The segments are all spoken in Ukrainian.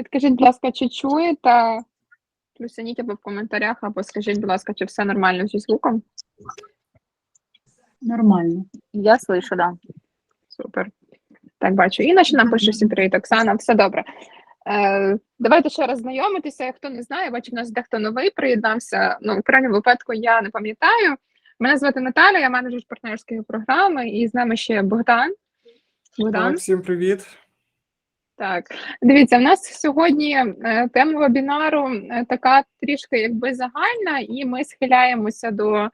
Підкажіть, будь ласка, чи чуєте? Плюсаніть або в коментарях, або скажіть, будь ласка, чи все нормально зі звуком? Нормально. Я слышу, да. Супер. Так, бачу. Інна ще нам пише всім привіт, Оксана, все добре. Е, давайте ще раз знайомитися. Хто не знає, бачу, в нас дехто новий приєднався. Ну, в крайньому випадку я не пам'ятаю. Мене звати Наталя, я менеджер партнерської програми, і з нами ще Богдан. Богдан. Так, всім привіт. Так, дивіться, в нас сьогодні е, тема вебінару е, така трішки якби загальна, і ми схиляємося до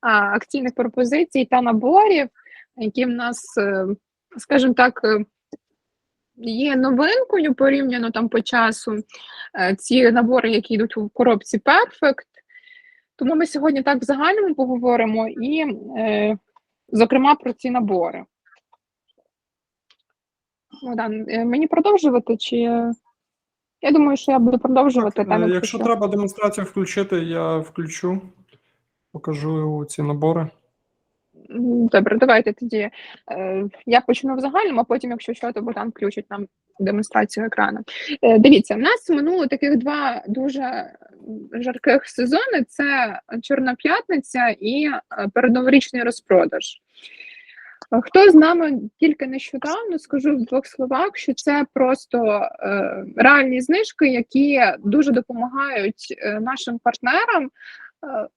акційних пропозицій та наборів, які в нас, е, скажімо так, є новинкою порівняно там по часу. Ці набори, які йдуть у коробці Perfect. Тому ми сьогодні так в загальному поговоримо і, зокрема, про ці набори. Богдан, е, мені продовжувати чи. Я думаю, що я буду продовжувати. Там, Е, якщо Якщо треба демонстрацію включити, я включу, покажу ці набори. Добре, давайте тоді. Е, Я почну в загальному, а потім, якщо що, то Богдан включить нам демонстрацію екрану. Дивіться, в нас минуло таких два дуже жарких сезони: це Чорна п'ятниця і передноворічний розпродаж. Хто з нами тільки нещодавно, скажу в двох словах, що це просто е, реальні знижки, які дуже допомагають е, нашим партнерам е,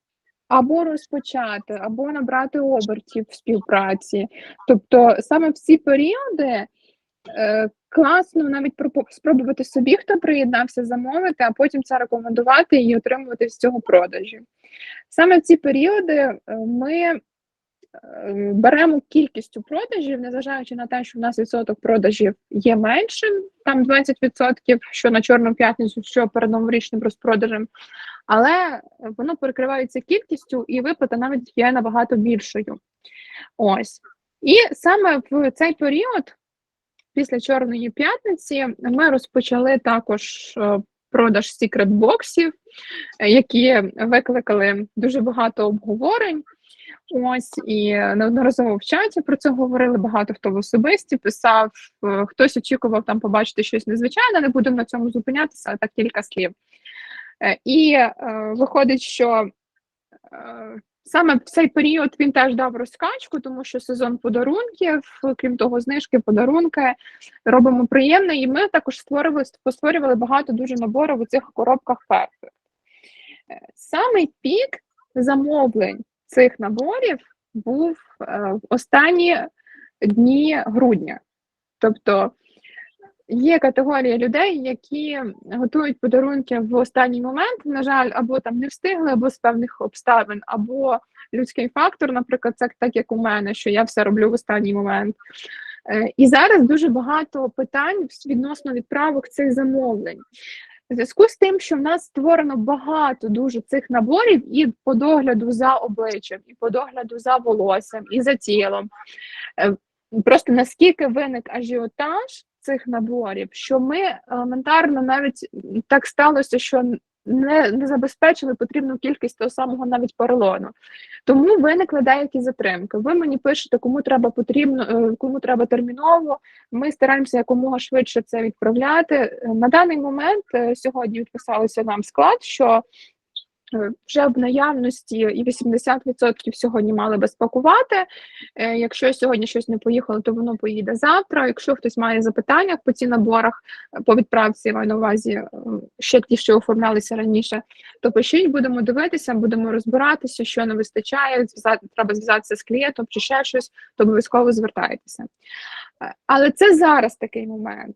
або розпочати, або набрати обертів в співпраці. Тобто саме в ці періоди класно навіть спробувати собі, хто приєднався, замовити, а потім це рекомендувати і отримувати з цього продажі. Саме в ці періоди ми беремо кількістю продажів, незважаючи на те, що в нас відсоток продажів є меншим, там 20%, що на Чорну п'ятницю, що перед новорічним розпродажем, але воно перекривається кількістю, і виплата навіть є набагато більшою. Ось. І саме в цей період, після Чорної п'ятниці, ми розпочали також е, продаж секрет боксів, е, які викликали дуже багато обговорень. Ось і неодноразово в чаті про це говорили. Багато хто в особисті писав, е, хтось очікував там побачити щось незвичайне. Не будемо на цьому зупинятися, а так кілька слів. Е, І е, виходить, що е, саме в цей період він теж дав розкачку, тому що сезон подарунків, крім того, знижки, подарунки робимо приємне. І ми також створювали, постворювали багато дуже наборів у цих коробках Perfect. Е, Самий пік замовлень цих наборів був е, в останні дні грудня. Тобто є категорія людей, які готують подарунки в останній момент, на жаль, або там не встигли, або з певних обставин, або людський фактор, наприклад, це так як у мене, що я все роблю в останній момент. Е, І зараз дуже багато питань відносно відправок цих замовлень. В зв'язку з тим, що в нас створено багато дуже цих наборів і по догляду за обличчям, і по догляду за волоссям, і за тілом. Е, Просто наскільки виник ажіотаж цих наборів, що ми елементарно навіть так сталося, що не, не забезпечили потрібну кількість того самого навіть поролону. Тому виникли деякі затримки. Ви мені пишете, кому треба потрібно, е, кому треба терміново. Ми стараємося якомога швидше це відправляти. Е, На даний момент е, сьогодні відписалося нам склад, що вже в наявності і 80% сьогодні мали би спакувати. Е, Якщо сьогодні щось не поїхало, то воно поїде завтра. Якщо хтось має запитання по ці наборах е, по відправці, маю на увазі е, ще ті, що оформлялися раніше, то пишіть, будемо дивитися, будемо розбиратися, що не вистачає. зв'язати- Треба зв'язатися з клієнтом чи ще щось, то обов'язково звертайтеся. Е, Але це зараз такий момент.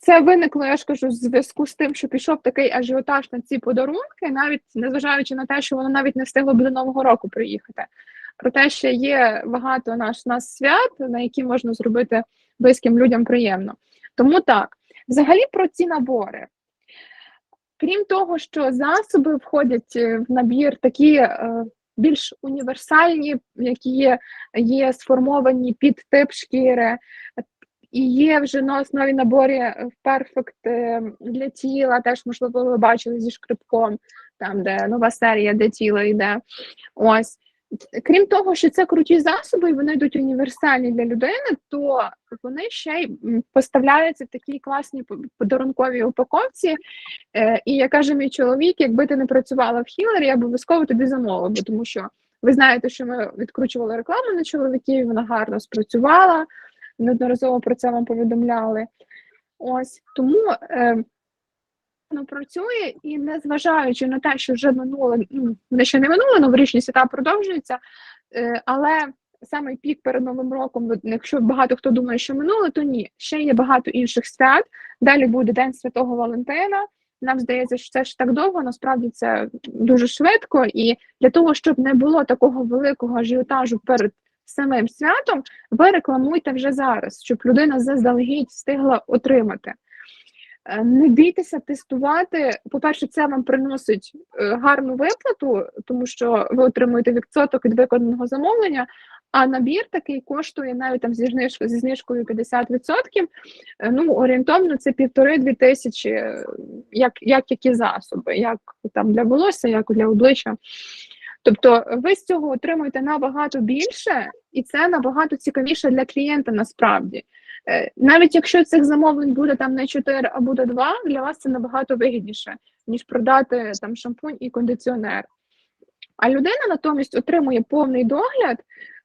Це виникло, я ж кажу, в зв'язку з тим, що пішов такий ажіотаж на ці подарунки, навіть незважаючи на те, що воно навіть не встигло б до Нового року приїхати. Проте, що є багато наш нас свят, на які можна зробити близьким людям приємно. Тому так, взагалі про ці набори. Крім того, що засоби входять е, в набір такі е, більш універсальні, які є, є сформовані під тип шкіри, і є вже на основі наборі в е, для тіла, теж, можливо, ви бачили зі шкрипком, там, де нова серія, де тіло йде. Ось. крім того, що це круті засоби, і вони йдуть універсальні для людини, то вони ще й поставляються в такій класній подарунковій упаковці. Е, і як каже мій чоловік, якби ти не працювала в хілері, я обов'язково тобі замовив, тому що ви знаєте, що ми відкручували рекламу на чоловіків, вона гарно спрацювала. Неодноразово про це вам повідомляли. Ось тому е, воно працює, і незважаючи на те, що вже минуло, ну не ще не минуло, новорічні свята продовжуються, е, але саме пік перед новим роком, якщо багато хто думає, що минуло, то ні. Ще є багато інших свят. Далі буде День Святого Валентина. Нам здається, що це ж так довго, насправді це дуже швидко, і для того, щоб не було такого великого ажіотажу перед самим святом, ви рекламуйте вже зараз, щоб людина заздалегідь встигла отримати. Е, Не бійтеся тестувати. По-перше, це вам приносить е, гарну виплату, тому що ви отримуєте відсоток від виконаного замовлення. А набір такий коштує навіть там зі знижкою, зі знижкою 50%. е, Ну, орієнтовно це півтори-дві тисячі, як, як які засоби, як там для волосся, як для обличчя. Тобто ви з цього отримуєте набагато більше, і це набагато цікавіше для клієнта насправді. Е, Навіть якщо цих замовлень буде там не 4, а буде 2, для вас це набагато вигідніше, ніж продати там шампунь і кондиціонер. А людина натомість отримує повний догляд,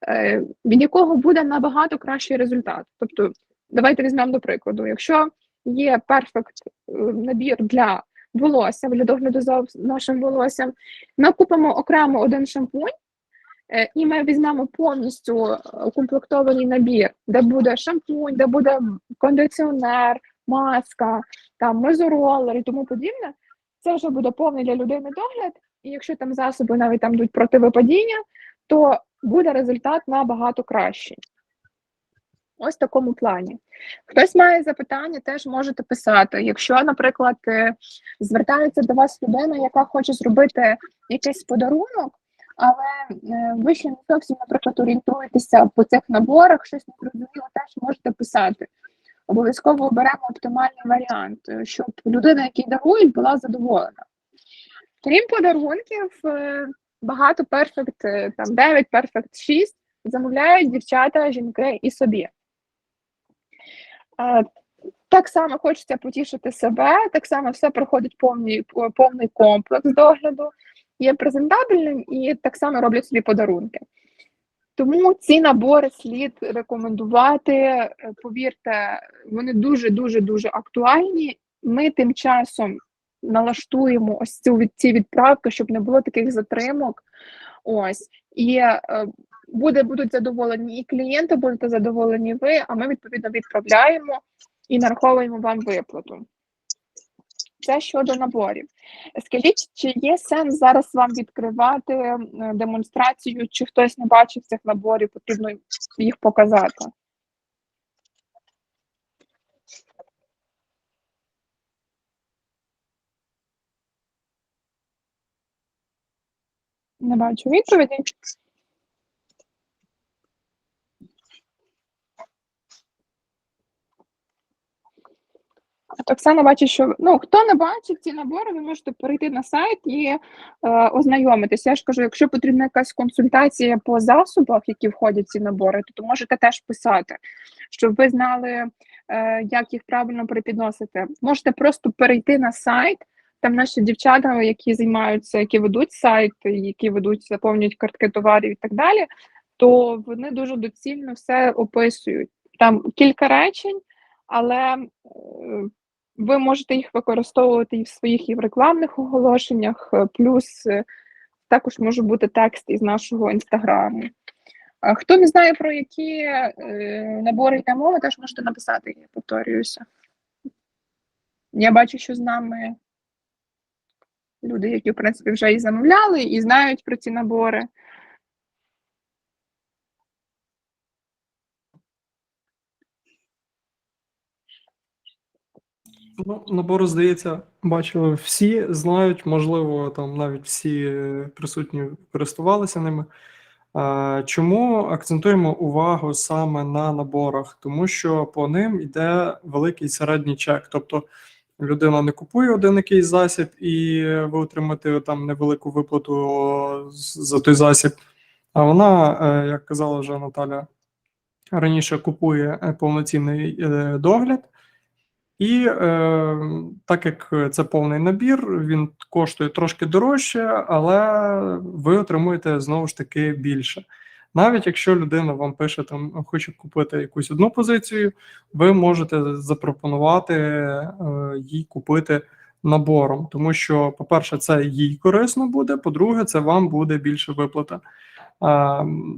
е, від якого буде набагато кращий результат. Тобто, давайте візьмемо до прикладу, якщо є перфект е, набір для волосся, для догляду за нашим волоссям, ми купимо окремо один шампунь, е, і ми візьмемо повністю е, укомплектований набір, де буде шампунь, де буде кондиціонер, маска, там мезоролер і тому подібне. Це вже буде повний для людини догляд. І якщо там засоби навіть там йдуть противипадіння, то буде результат набагато кращий. Ось в такому плані. Хтось має запитання, теж можете писати. Якщо, наприклад, е, звертається до вас людина, яка хоче зробити якийсь подарунок, але е, ви ще не зовсім, наприклад, орієнтуєтеся по цих наборах, щось не зрозуміло, теж можете писати. Обов'язково оберемо оптимальний варіант, е, щоб людина, якій дарують, була задоволена. Крім подарунків, багато перфект там 9, перфект 6 замовляють дівчата, жінки і собі. Так само хочеться потішити себе, так само все проходить повний, повний комплекс догляду, є презентабельним і так само роблять собі подарунки. Тому ці набори слід рекомендувати. Е, Повірте, вони дуже дуже дуже актуальні. Ми тим часом налаштуємо ось цю ці відправки, щоб не було таких затримок. Ось і е, буде будуть задоволені і клієнти, будете задоволені ви. А ми відповідно відправляємо і нараховуємо вам виплату. Це щодо наборів. Скажіть, чи є сенс зараз вам відкривати е, демонстрацію, чи хтось не бачив цих наборів, потрібно їх показати? Не бачу відповіді. Оксана бачить, що ну хто не бачив ці набори, ви можете перейти на сайт і е, ознайомитися. Я ж кажу, якщо потрібна якась консультація по засобах, які входять в ці набори, то, то можете теж писати, щоб ви знали, е, як їх правильно припідносити. Можете просто перейти на сайт. Там наші дівчата, які займаються, які ведуть сайт, які ведуть, заповнюють картки товарів і так далі, то вони дуже доцільно все описують. Там кілька речень, але е, ви можете їх використовувати і в своїх і в рекламних оголошеннях, е, плюс е, також може бути текст із нашого інстаграму. Хто не знає, про які е, набори йде мова, теж можете написати, я повторююся. Я бачу, що з нами люди, які, в принципі, вже і замовляли, і знають про ці набори. Ну, набори, здається, бачили всі, знають, можливо, там навіть всі присутні користувалися ними. Чому акцентуємо увагу саме на наборах? Тому що по ним йде великий середній чек. Тобто людина не купує один якийсь засіб, і ви отримаєте там невелику виплату за той засіб. А вона, е, як казала вже Наталя, раніше купує е, повноцінний е, догляд. І е, так як це повний набір, він коштує трошки дорожче, але ви отримуєте знову ж таки більше. Навіть якщо людина вам пише, там хоче купити якусь одну позицію, ви можете запропонувати е, їй купити набором, тому що, по-перше, це їй корисно буде, по-друге, це вам буде більше виплата.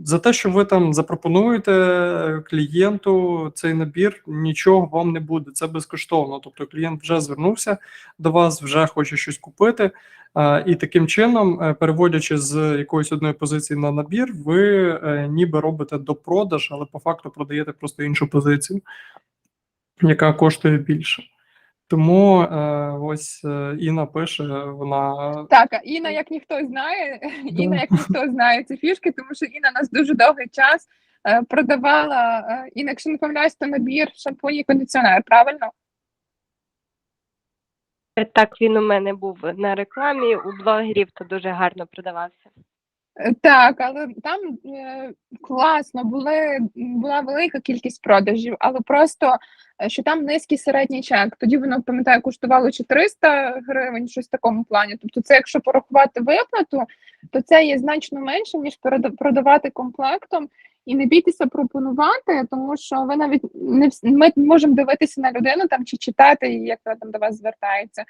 За те, що ви там запропонуєте клієнту цей набір, нічого вам не буде. Це безкоштовно. Тобто клієнт вже звернувся до вас, вже хоче щось купити. І таким чином, е, переводячи з якоїсь одної позиції на набір, ви е, ніби робите допродаж, але по факту продаєте просто іншу позицію, яка коштує більше. Тому е, ось е, Інна пише, вона Так, а Інна, як ніхто знає, Інна, як ніхто знає ці фішки, тому що Інна нас дуже довгий час е, продавала, е, Інна, якщо не помиляюсь, то набір шампунь і кондиціонер, правильно? Так, він у мене був на рекламі у блогерів, то дуже гарно продавався. Так, але там е, класно, були, була велика кількість продажів, але просто е, що там низький середній чек. Тоді воно, пам'ятаю, коштувало чи 300 гривень, щось в такому плані. Тобто, це якщо порахувати виплату, то це є значно менше, ніж продавати комплектом. І не бійтеся пропонувати, тому що ви навіть не вс- ми можемо дивитися на людину там чи читати, як вона там до вас звертається.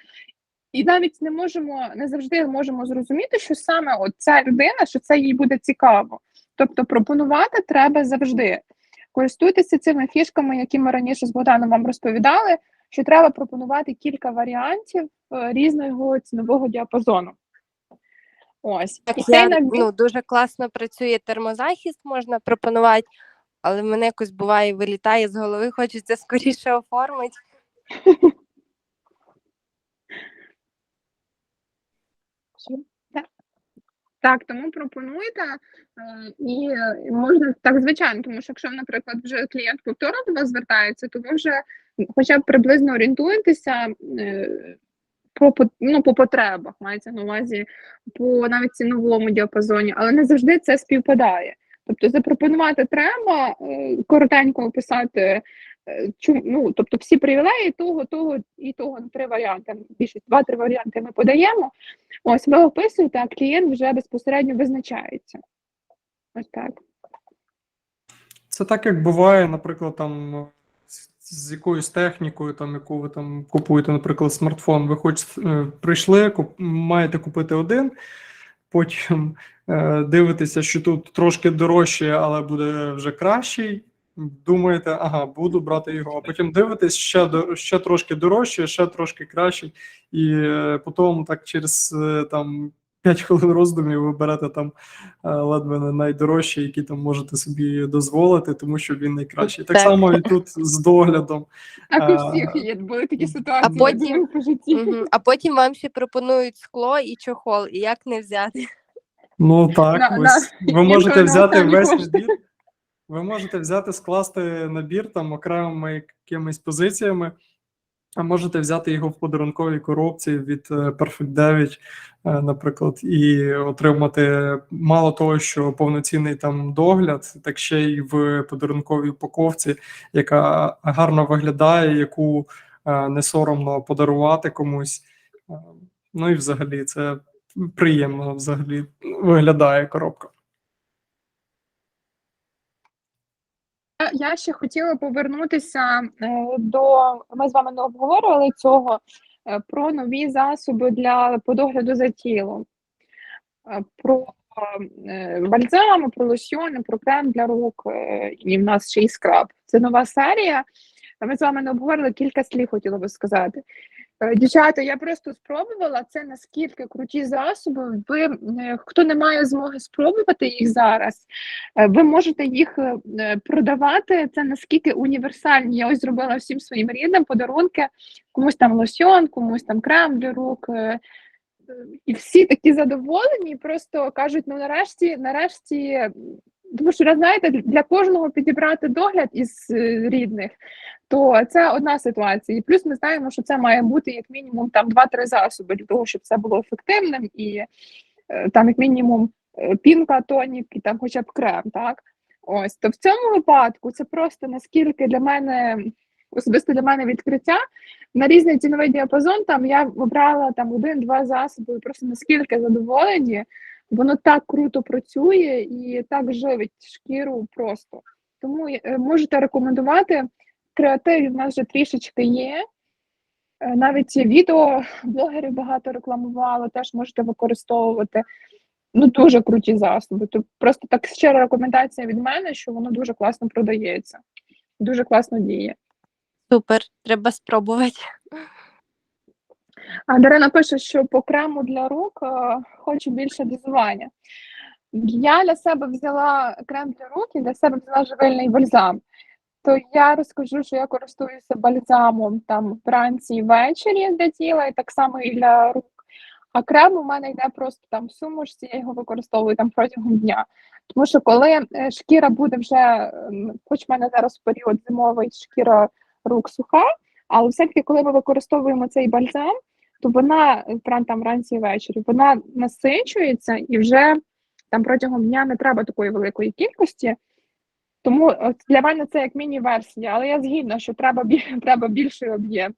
І навіть не можемо не завжди можемо зрозуміти, що саме от ця людина, що це їй буде цікаво. Тобто пропонувати треба завжди. Користуйтеся цими фішками, які ми раніше з Богданом вам розповідали, що треба пропонувати кілька варіантів е, різного цінового діапазону. Ось Так, я, набір- ну, дуже класно працює термозахист, можна пропонувати, але мене якось буває вилітає з голови, хочеться скоріше оформити. Так. Тому пропонуйте е, і е, можна так звичайно, тому що якщо, наприклад, вже клієнт повторно до вас звертається, то ви вже хоча б приблизно орієнтуєтеся е, по, ну, по потребах, мається на увазі по навіть ціновому діапазоні, але не завжди це співпадає. Тобто запропонувати треба, коротенько описати, ну, тобто всі привілеї того, того і того три варіанти. Більшість два-три варіанти ми подаємо. Ось ви описуєте, а клієнт вже безпосередньо визначається. Ось так. Це так, як буває, наприклад, там з, з якоюсь технікою, там, яку ви там купуєте, наприклад, смартфон. Ви хоч е, прийшли, куп, маєте купити один, потім е, дивитеся, що тут трошки дорожче, але буде вже кращий. Думаєте, ага, буду брати його. А потім дивитесь ще до- ще трошки дорожче, ще трошки кращий. І е, потім так через е, там 5 хвилин роздумів ви берете там е, ледве не найдорожчі, які там можете собі дозволити, тому що він найкращий. Так Так. само і тут з доглядом. Так у А, всіх є були такі ситуації потім- по житті. А потім вам ще пропонують скло і чохол, і як не взяти. Ну так, На- ось на- ви можете взяти весь кошти. Ви можете взяти, скласти набір там окремими якимись позиціями, а можете взяти його в подарунковій коробці від е, Perfect 9, е, наприклад, і отримати мало того, що повноцінний там догляд, так ще й в подарунковій упаковці, яка гарно виглядає, яку е, не соромно подарувати комусь. Ну і взагалі це приємно взагалі виглядає коробка. Я- ще хотіла повернутися е, до ми з вами не обговорювали цього е, про нові засоби для подогляду за тілом, Е, про бальзами, про лосьйони, про крем для рук. І в нас ще й скраб. Це нова серія. Ми з вами не обговорили кілька слів, хотіла би сказати. Е, Дівчата, я просто спробувала це наскільки круті засоби. Ви е, хто не має змоги спробувати їх зараз, е, ви можете їх продавати. Це наскільки універсальні. Я ось зробила всім своїм рідним подарунки, комусь там лосьон, комусь там крем для рук. І всі такі задоволені, просто кажуть: ну нарешті, нарешті, тому що знаєте, для кожного підібрати догляд із е, рідних, то це одна ситуація. І плюс ми знаємо, що це має бути як мінімум там 2-3 засоби для того, щоб це було ефективним і е, там як мінімум е, пінка, тонік і там хоча б крем, так? Ось, то в цьому випадку це просто наскільки для мене, особисто для мене відкриття. На різний ціновий діапазон там я обрала там один-два засоби, просто наскільки задоволені, воно так круто працює і так живить шкіру просто. Тому е, можете рекомендувати. Креатив в нас вже трішечки є. Е, Навіть відео блогерів багато рекламувало, теж можете використовувати. Ну, дуже круті засоби. Тут просто так щира рекомендація від мене, що воно дуже класно продається, дуже класно діє. Супер, треба спробувати. Дарина пише, що по крему для рук е, хочу більше дозування. Я для себе взяла крем для рук і для себе взяла живильний бальзам. То я розкажу, що я користуюся бальзамом там вранці і ввечері для тіла, і так само і для рук. А крем у мене йде просто там в сумушці, я його використовую там протягом дня. Тому що коли е, шкіра буде вже, ем, хоч в мене зараз період зимовий, шкіра рук суха, але все-таки, коли ми використовуємо цей бальзам, то вона е, прям там вранці і ввечері, вона насичується і вже там протягом дня не треба такої великої кількості. Тому для мене це як міні-версія, але я згідна, що треба, треба більший об'єм.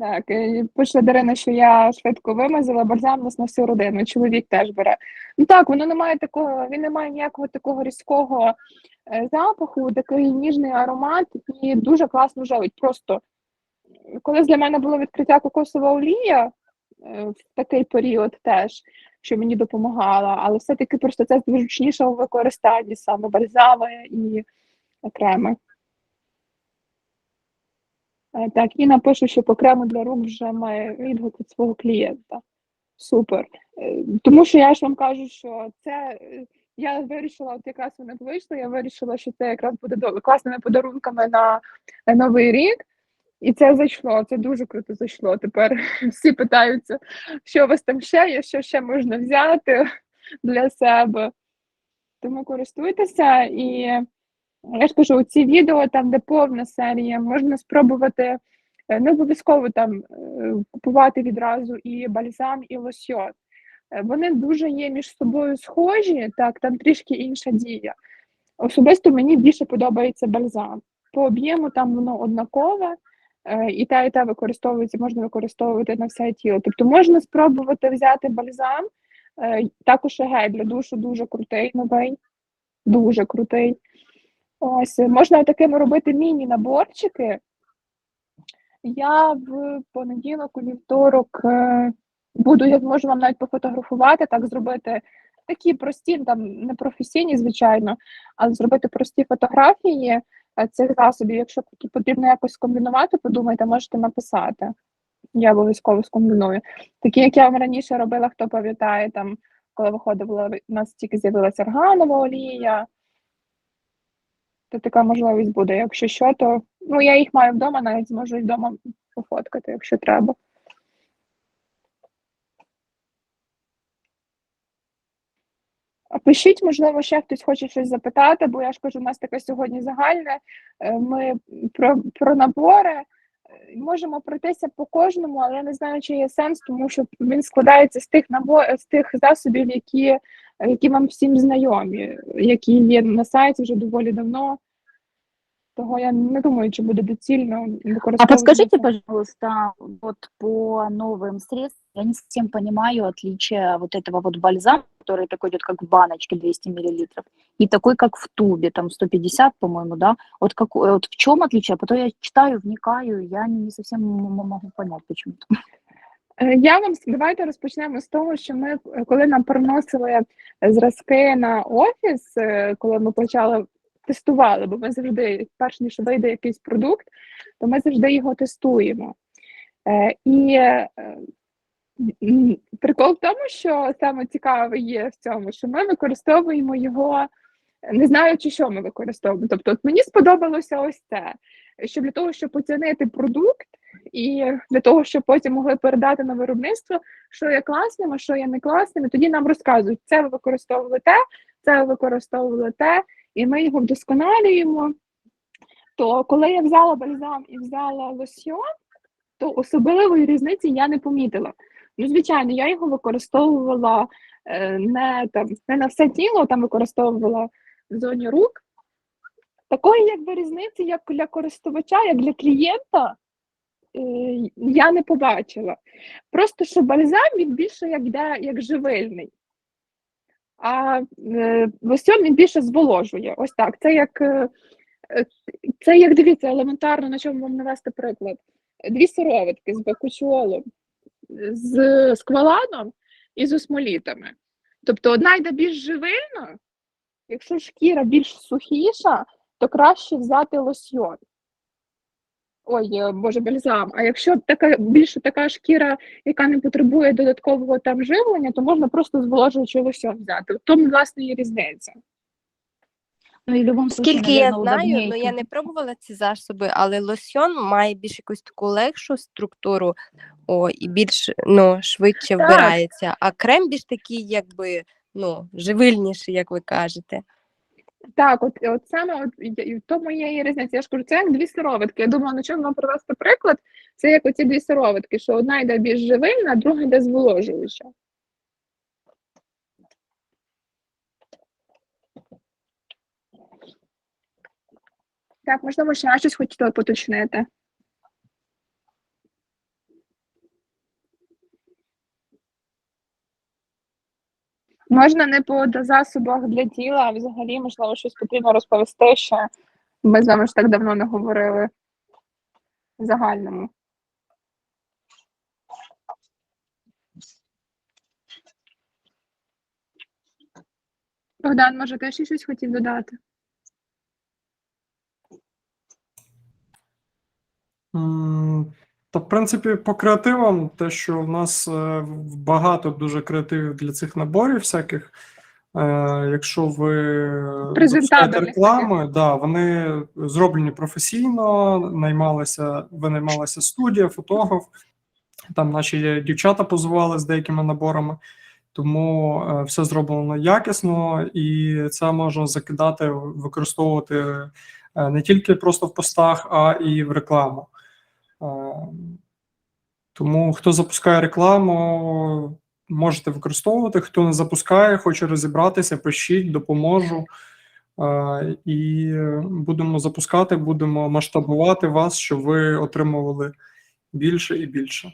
Так, пише Дарина, що я швидко вимазала бальзам нас на всю родину. Чоловік теж бере. Ну так, воно не має такого, він не має ніякого такого різкого е, запаху, такий ніжний аромат і дуже класно живить. Просто колись для мене було відкриття кокосова олія е, в такий період теж, що мені допомагала, але все-таки просто це зручніше у використанні саме бальзами і креми. Е, Так, Інна пише, що по крему для рук вже має відгук від свого клієнта. Супер. Е, Тому що я ж вам кажу, що це е, я вирішила, от якраз вони вийшли, я вирішила, що це якраз буде класними подарунками на Новий рік. І це зайшло, це дуже круто зайшло. Тепер всі питаються, що у вас там ще є, що ще можна взяти для себе. Тому користуйтеся і я ж кажу, ці відео, там, де повна серія, можна спробувати е, не обов'язково там е, купувати відразу і бальзам, і лосьйон. Е, Вони дуже є між собою схожі, так, там трішки інша дія. Особисто мені більше подобається бальзам. По об'єму там воно однакове, і те, і те використовується, можна використовувати на все тіло. Тобто можна спробувати взяти бальзам, також гель для душу дуже крутий новий, дуже крутий. Ось, можна такими робити міні-наборчики. Я в понеділок, у вівторок е, буду, я зможу вам навіть пофотографувати, так зробити такі прості, там не професійні, звичайно, але зробити прості фотографії е, цих засобів. Якщо потрібно якось скомбінувати, подумайте, можете написати. Я обов'язково скомбіную. Такі, як я вам раніше робила, хто пам'ятає, там, коли виходила, у нас тільки з'явилася органова олія, то така можливість буде. Якщо що, то ну я їх маю вдома, навіть зможу вдома пофоткати, якщо треба. Пишіть, можливо, ще хтось хоче щось запитати, бо я ж кажу, у нас таке сьогодні загальне. Е, Ми про, про набори е, можемо пройтися по кожному, але я не знаю, чи є сенс, тому що він складається з тих набо... з тих засобів, які, які вам всім знайомі, які є на сайті вже доволі давно. Того я не думаю, чи буде доцільно використовувати. А подскажите, це. пожалуйста, вот по новым средствам, я не совсем понимаю отличие вот этого вот бальзама, который такой идет как в баночке 200 миллилитров, и такой как в тубе, там 150, по-моему, да? Вот, как, вот в чем отличие? А потом я читаю, вникаю, я не совсем м- м- могу понять почему-то. Е, Я вам с- давайте розпочнемо з того, що ми, е, коли нам приносили е, зразки на офіс, е, коли ми почали тестували, бо ми завжди, перш ніж вийде якийсь продукт, то ми завжди його тестуємо. Е, І е, прикол в тому, що саме цікаве є в цьому, що ми використовуємо його, не знаючи, що ми використовуємо. Тобто, от мені сподобалося ось це, що для того, щоб оцінити продукт, і для того, щоб потім могли передати на виробництво, що є класним, а що є не класним, і тоді нам розказують, це ви використовували те, це ви використовували те, і ми його вдосконалюємо. То коли я взяла бальзам і взяла лосьйон, то особливої різниці я не помітила. Ну, звичайно, я його використовувала е, не, там, не на все тіло, там використовувала в зоні рук. Такої якби різниці, як для користувача, як для клієнта, е, я не побачила. Просто що бальзам він більше як йде як живильний. А е, лосьон він більше зволожує. Ось так. Це як, е, е, це як дивіться, елементарно, на чому вам навести приклад. Дві сироватки з бакучолом, з скваланом і з осмолітами. Тобто одна йде більш живильна, якщо шкіра більш сухіша, то краще взяти лосьйон. Ой, е, боже, бальзам. А якщо така більше така шкіра, яка не потребує додаткового там живлення, то можна просто зволожуючий лосьон взяти. В тому, власне, і різниця. Ну в любом Скільки я знаю, ну я не пробувала ці засоби, але лосьон має більш якусь таку легшу структуру о, і більш ну, швидше Так. вбирається, а крем більш такий, якби ну, живильніший, як ви кажете. Так, от, от саме от, і- в тому є і різниця. Я ж кажу, це як дві сироватки. Я думала, на чому вам привести приклад. Це як оці дві сироватки, що одна йде більш живильна, друга йде зволожуюча. Так, можливо, ще щось хочете поточнити. Можна не по засобах для тіла, а взагалі, можливо, щось потрібно розповісти ще. Ми з вами ж так давно не говорили в загальному. Богдан, може, ти ще щось хотів додати? Та, в принципі, по креативам, те, що в нас е, багато дуже креативів для цих наборів всяких. Е, Якщо ви запускаєте реклами, да, вони зроблені професійно, наймалися, винаймалася студія, фотограф. Там наші дівчата позували з деякими наборами, тому е, все зроблено якісно, і це можна закидати, використовувати не тільки просто в постах, а і в рекламу. Тому хто запускає рекламу, можете використовувати. Хто не запускає, хоче розібратися, пишіть, допоможу. І будемо запускати, будемо масштабувати вас, щоб ви отримували більше і більше.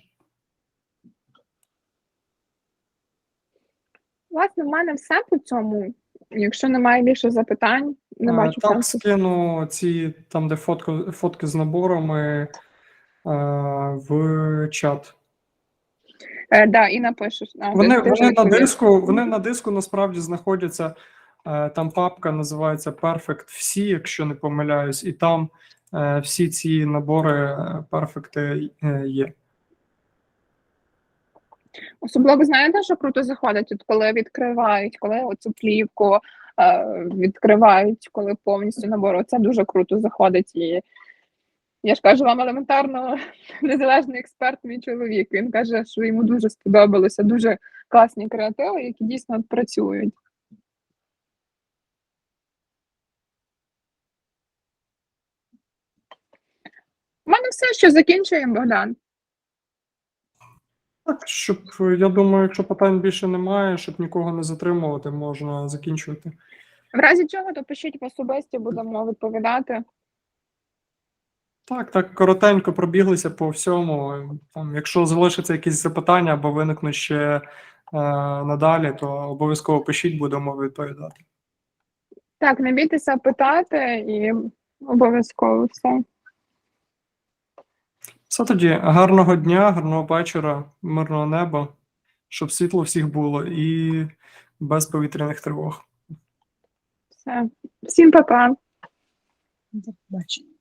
Власне, в мене все по цьому. Якщо немає більше запитань, не Е, бачу Так, сенсу. скину ці там, де фотко, фотки з наборами в чат. Е, да, і напишеш. А, Вони, ти- ти на диску, вони на диску насправді знаходяться. е, Там папка називається Perfect всі, якщо не помиляюсь, і там е, всі ці набори е, перфекти е, є. Особливо знаєте, що круто заходить, от коли відкривають, коли оцю плівку е, відкривають, коли повністю набор. Це дуже круто заходить. І я ж кажу вам елементарно незалежний експерт, мій чоловік. Він каже, що йому дуже сподобалося, дуже класні креативи, які дійсно працюють. У мене все, що закінчуємо, Богдан. Так, щоб я думаю, якщо питань більше немає, щоб нікого не затримувати, можна закінчувати. В разі чого, то пишіть в особисті, будемо відповідати. Так, так, коротенько пробіглися по всьому. Там, якщо залишаться якісь запитання або виникнуть ще е, надалі, то обов'язково пишіть, будемо відповідати. Так, не бійтеся питати і обов'язково все. Все тоді, гарного дня, гарного вечора, мирного неба, щоб світло всіх було і без повітряних тривог. Все. Всім пока. До побачення.